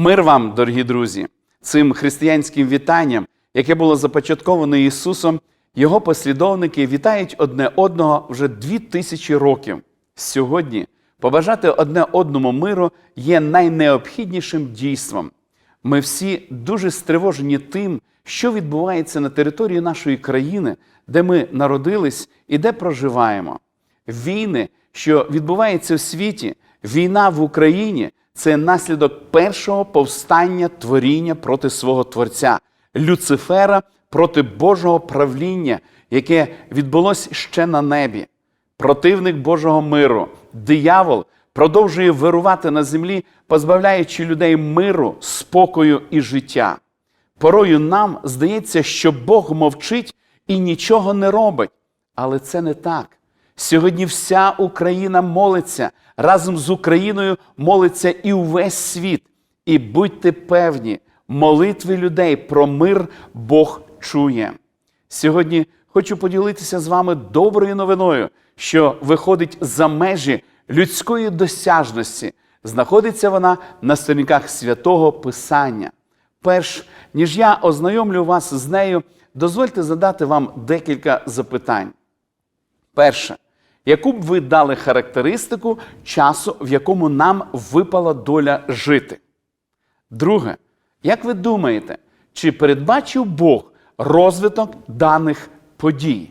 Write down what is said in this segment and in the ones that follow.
Мир вам, дорогі друзі, цим християнським вітанням, яке було започатковано Ісусом, Його послідовники вітають одне одного вже дві тисячі років. Сьогодні побажати одне одному миру є найнеобхіднішим дійством. Ми всі дуже стривожені тим, що відбувається на території нашої країни, де ми народились і де проживаємо. Війни, що відбуваються в світі, війна в Україні це наслідок першого повстання творіння проти свого Творця, Люцифера проти Божого правління, яке відбулось ще на небі. Противник Божого миру, диявол продовжує вирувати на землі, позбавляючи людей миру, спокою і життя. Порою нам здається, що Бог мовчить і нічого не робить. Але це не так. Сьогодні вся Україна молиться, разом з Україною молиться і увесь світ. І будьте певні, молитви людей про мир Бог чує. Сьогодні хочу поділитися з вами доброю новиною, що виходить за межі людської досяжності. Знаходиться вона на сторінках святого Писання. Перш ніж я ознайомлю вас з нею, дозвольте задати вам декілька запитань. Перше, яку б ви дали характеристику часу, в якому нам випала доля жити? Друге, як ви думаєте, чи передбачив Бог розвиток даних подій?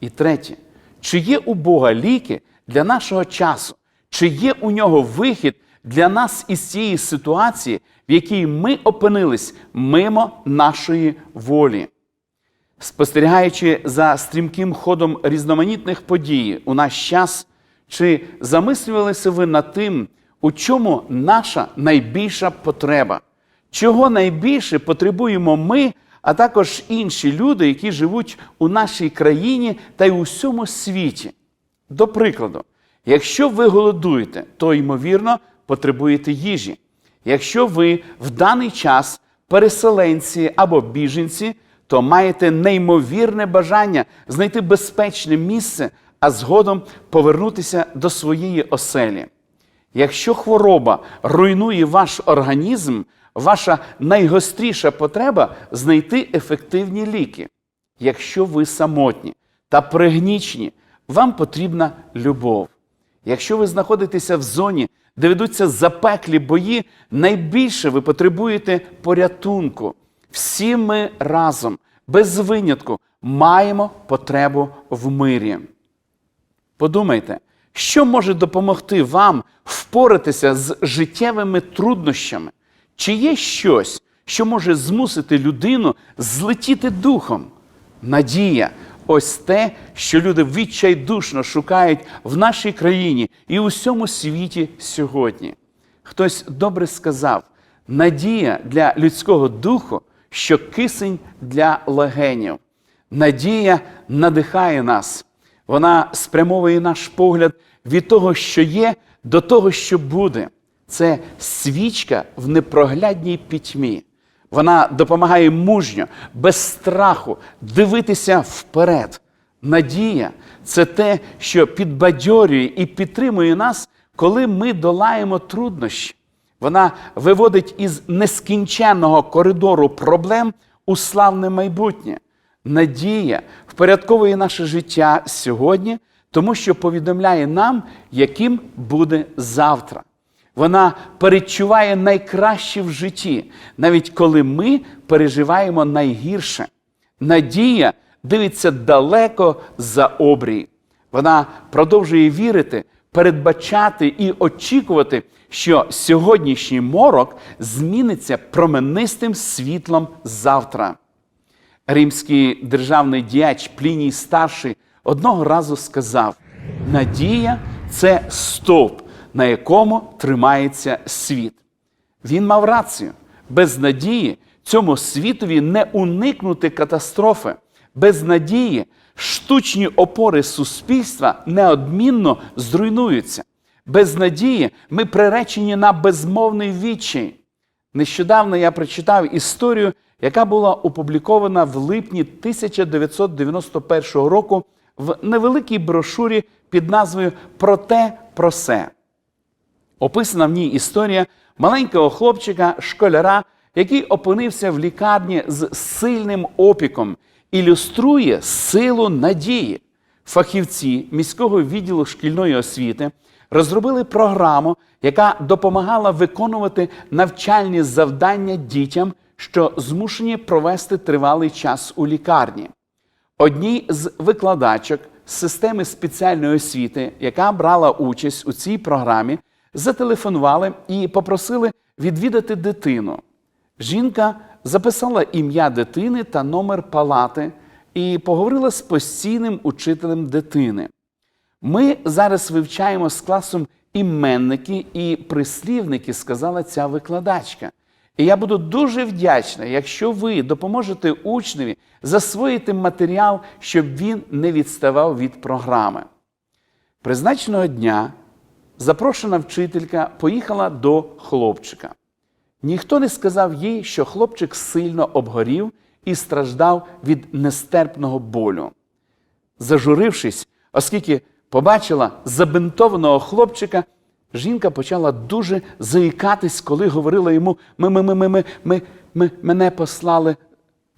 І третє, чи є у Бога ліки для нашого часу? Чи є у нього вихід для нас із цієї ситуації, в якій ми опинились мимо нашої волі? Спостерігаючи за стрімким ходом різноманітних подій у наш час, чи замислювалися ви над тим, у чому наша найбільша потреба? Чого найбільше потребуємо ми, а також інші люди, які живуть у нашій країні та й у всьому світі? До прикладу, якщо ви голодуєте, то ймовірно потребуєте їжі. Якщо ви в даний час переселенці або біженці, то маєте неймовірне бажання знайти безпечне місце, а згодом повернутися до своєї оселі. Якщо хвороба руйнує ваш організм, ваша найгостріша потреба знайти ефективні ліки. Якщо ви самотні та пригнічні, вам потрібна любов. Якщо ви знаходитеся в зоні, де ведуться запеклі бої, найбільше ви потребуєте порятунку. Всі ми разом, без винятку, маємо потребу в мирі. Подумайте, що може допомогти вам впоратися з життєвими труднощами? Чи є щось, що може змусити людину злетіти духом? Надія ось те, що люди відчайдушно шукають в нашій країні і у всьому світі сьогодні. Хтось добре сказав: надія для людського духу, що кисень для легенів. Надія надихає нас. Вона спрямовує наш погляд від того, що є, до того, що буде. Це свічка в непроглядній пітьмі. Вона допомагає мужньо, без страху дивитися вперед. Надія це те, що підбадьорює і підтримує нас, коли ми долаємо труднощі. Вона виводить із нескінченного коридору проблем у славне майбутнє. Надія впорядковує наше життя сьогодні, тому що повідомляє нам, яким буде завтра. Вона передчуває найкраще в житті, навіть коли ми переживаємо найгірше. Надія дивиться далеко за обрій. Вона продовжує вірити, передбачати і очікувати, що сьогоднішній морок зміниться променистим світлом завтра. Римський державний діяч Пліній Старший одного разу сказав: Надія це стовп, на якому тримається світ. Він мав рацію. Без надії цьому світові не уникнути катастрофи. Без надії штучні опори суспільства неодмінно зруйнуються. Без надії ми приречені на безмовний відчай. Нещодавно я прочитав історію, яка була опублікована в липні 1991 року в невеликій брошурі під назвою Про те, про се. Описана в ній історія маленького хлопчика, школяра, який опинився в лікарні з сильним опіком, ілюструє силу надії. Фахівці міського відділу шкільної освіти розробили програму, яка допомагала виконувати навчальні завдання дітям, що змушені провести тривалий час у лікарні. Одній з викладачок системи спеціальної освіти, яка брала участь у цій програмі, зателефонували і попросили відвідати дитину. Жінка записала ім'я дитини та номер палати і поговорила з постійним учителем дитини. Ми зараз вивчаємо з класом іменники і прислівники, сказала ця викладачка. І я буду дуже вдячна, якщо ви допоможете учневі засвоїти матеріал, щоб він не відставав від програми. Призначеного дня запрошена вчителька поїхала до хлопчика. Ніхто не сказав їй, що хлопчик сильно обгорів і страждав від нестерпного болю. Зажурившись, оскільки побачила забинтованого хлопчика, жінка почала дуже заїкатись, коли говорила йому: ми, ми, ми, ми, ми, ми, ми мене послали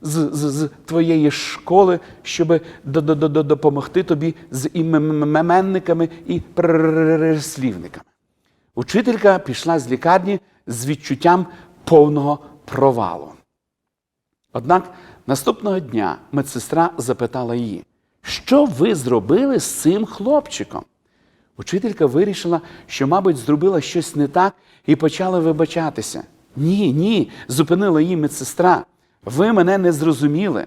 з, з, з твоєї школи, щоб до, до, до, до- допомогти тобі з іменниками і прислівниками. Учителька пішла з лікарні з відчуттям повного провалу. Однак наступного дня медсестра запитала її, що ви зробили з цим хлопчиком? Учителька вирішила, що, мабуть, зробила щось не так і почала вибачатися. Ні, ні, зупинила її медсестра. Ви мене не зрозуміли.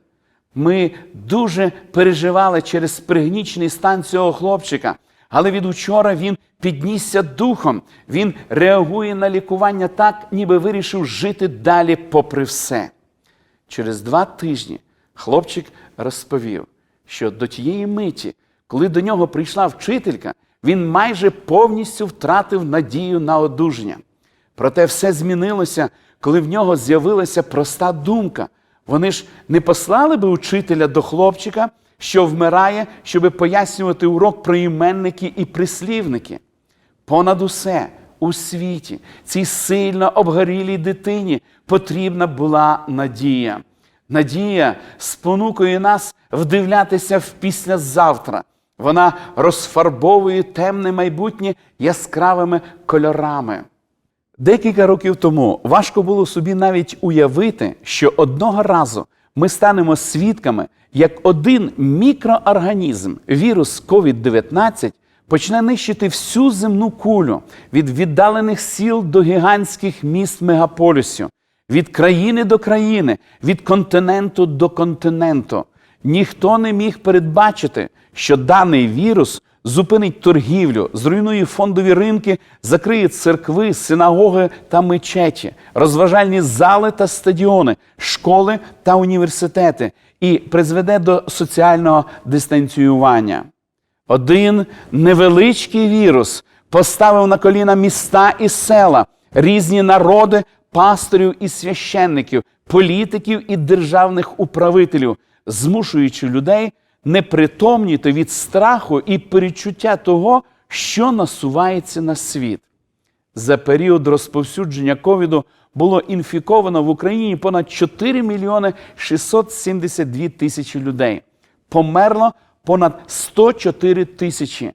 Ми дуже переживали через пригнічений стан цього хлопчика. Але від учора він піднісся духом. Він реагує на лікування так, ніби вирішив жити далі попри все. Через два тижні хлопчик розповів, що до тієї миті, коли до нього прийшла вчителька, він майже повністю втратив надію на одужання. Проте все змінилося, коли в нього з'явилася проста думка. Вони ж не послали би учителя до хлопчика, що вмирає, щоб пояснювати урок про іменники і прислівники. Понад усе у світі цій сильно обгорілій дитині потрібна була надія. Надія спонукує нас вдивлятися в післязавтра. Вона розфарбовує темне майбутнє яскравими кольорами. Декілька років тому важко було собі навіть уявити, що одного разу ми станемо свідками, як один мікроорганізм, вірус COVID-19, почне нищити всю земну кулю від віддалених сіл до гігантських міст мегаполісів, від країни до країни, від континенту до континенту. Ніхто не міг передбачити, що даний вірус зупинить торгівлю, зруйнує фондові ринки, закриє церкви, синагоги та мечеті, розважальні зали та стадіони, школи та університети і призведе до соціального дистанціювання. Один невеличкий вірус поставив на коліна міста і села, різні народи, пасторів і священників, політиків і державних управителів, змушуючи людей непритомніти від страху і перечуття того, що насувається на світ. За період розповсюдження ковіду було інфіковано в Україні понад 4 мільйони 672 тисячі людей. Померло понад 104 тисячі.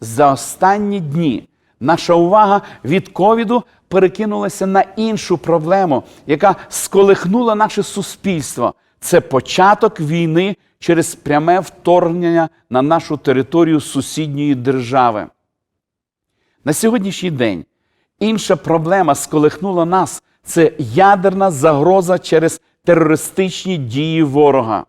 За останні дні наша увага від ковіду перекинулася на іншу проблему, яка сколихнула наше суспільство. Це початок війни через пряме вторгнення на нашу територію сусідньої держави. На сьогоднішній день інша проблема сколихнула нас це ядерна загроза через терористичні дії ворога.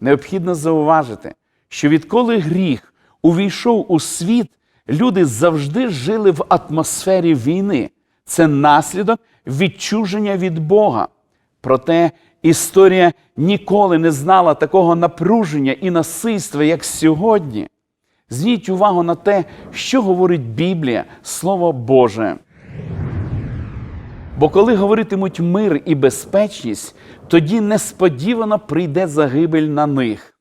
Необхідно зауважити, що відколи гріх увійшов у світ, люди завжди жили в атмосфері війни. Це наслідок відчуження від Бога. Проте історія ніколи не знала такого напруження і насильства, як сьогодні. Зверніть увагу на те, що говорить Біблія, Слово Боже. Бо коли говоритимуть мир і безпечність, тоді несподівано прийде загибель на них.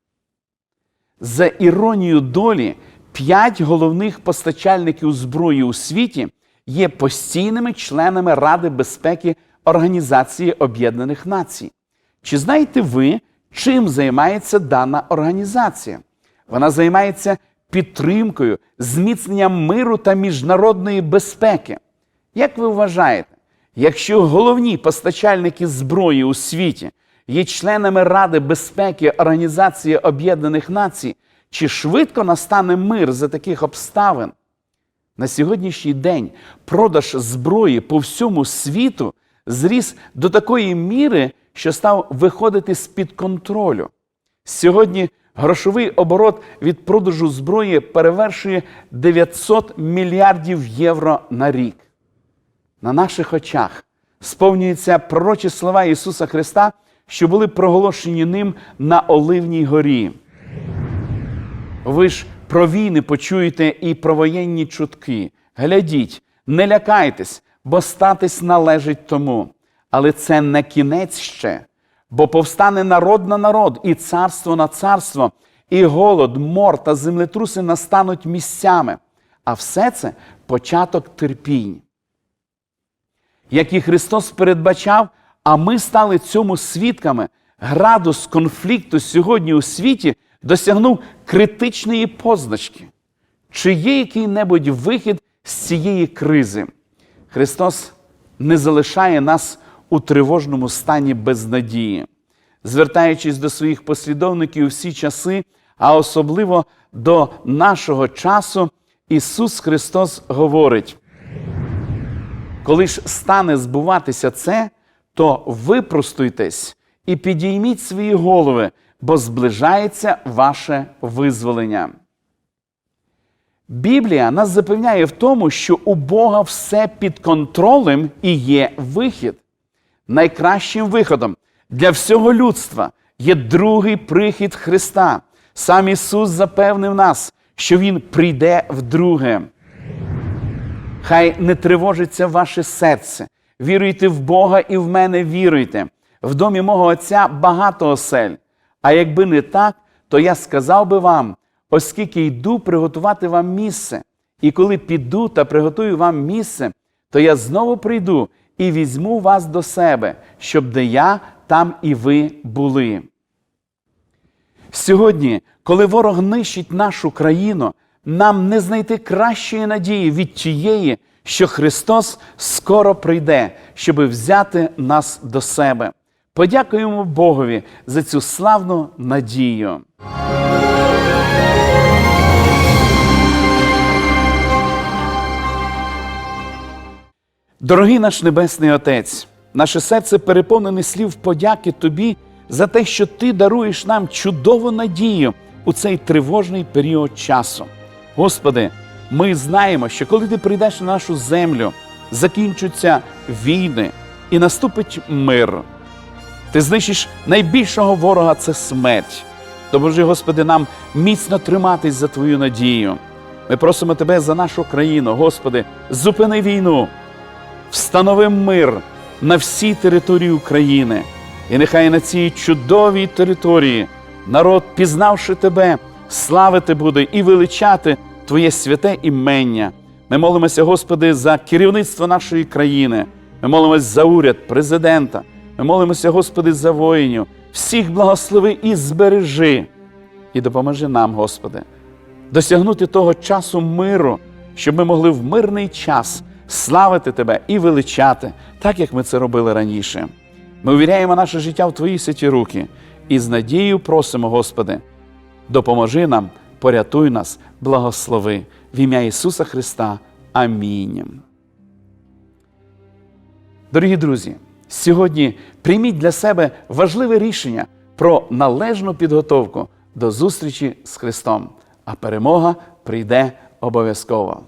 За іронією долі, п'ять головних постачальників зброї у світі є постійними членами Ради безпеки Організації Об'єднаних Націй. Чи знаєте ви, чим займається дана організація? Вона займається підтримкою, зміцненням миру та міжнародної безпеки. Як ви вважаєте, якщо головні постачальники зброї у світі є членами Ради безпеки Організації Об'єднаних Націй, чи швидко настане мир за таких обставин? На сьогоднішній день продаж зброї по всьому світу зріс до такої міри, що став виходити з-під контролю. Сьогодні грошовий оборот від продажу зброї перевершує 900 мільярдів євро на рік. На наших очах сповнюються пророчі слова Ісуса Христа, що були проголошені ним на Оливній горі. Ви ж про війни почуєте і про воєнні чутки. Глядіть, не лякайтесь, бо статись належить тому. Але це не кінець ще, бо повстане народ на народ, і царство на царство, і голод, мор та землетруси настануть місцями. А все це початок терпінь. Як і Христос передбачав, а ми стали цьому свідками, градус конфлікту сьогодні у світі досягнув критичної позначки. Чи є який-небудь вихід з цієї кризи? Христос не залишає нас у тривожному стані безнадії, звертаючись до своїх послідовників у всі часи, а особливо до нашого часу, Ісус Христос говорить: коли ж стане збуватися це, то випростуйтесь і підійміть свої голови, бо зближається ваше визволення. Біблія нас запевняє в тому, що у Бога все під контролем і є вихід. Найкращим виходом для всього людства є другий прихід Христа. Сам Ісус запевнив нас, що Він прийде вдруге. Хай не тривожиться ваше серце. Віруйте в Бога і в мене віруйте. В домі мого Отця багато осель. А якби не так, то я сказав би вам, оскільки йду приготувати вам місце. І коли піду та приготую вам місце, то я знову прийду і візьму вас до себе, щоб де я, там і ви були. Сьогодні, коли ворог нищить нашу країну, нам не знайти кращої надії від тієї, що Христос скоро прийде, щоб взяти нас до себе. Подякуємо Богові за цю славну надію. Дорогий наш Небесний Отець, наше серце переповнене слів подяки Тобі за те, що Ти даруєш нам чудову надію у цей тривожний період часу. Господи, ми знаємо, що коли ти прийдеш на нашу землю, закінчаться війни і наступить мир. Ти знищиш найбільшого ворога це смерть. Допоможи, Господи, нам міцно триматись за Твою надію. Ми просимо Тебе за нашу країну, Господи, зупини війну, встанови мир на всій території України. І нехай на цій чудовій території народ, пізнавши Тебе, славити буде і величати Твоє святе імення. Ми молимося, Господи, за керівництво нашої країни. Ми молимося за уряд, президента. Ми молимося, Господи, за воїнів. Всіх благослови і збережи. І допоможи нам, Господи, досягнути того часу миру, щоб ми могли в мирний час славити Тебе і величати, так як ми це робили раніше. Ми увіряємо наше життя в Твої святі руки і з надією просимо, Господи, допоможи нам, порятуй нас, благослови в ім'я Ісуса Христа. Амінь. Дорогі друзі, сьогодні прийміть для себе важливе рішення про належну підготовку до зустрічі з Христом, а перемога прийде обов'язково.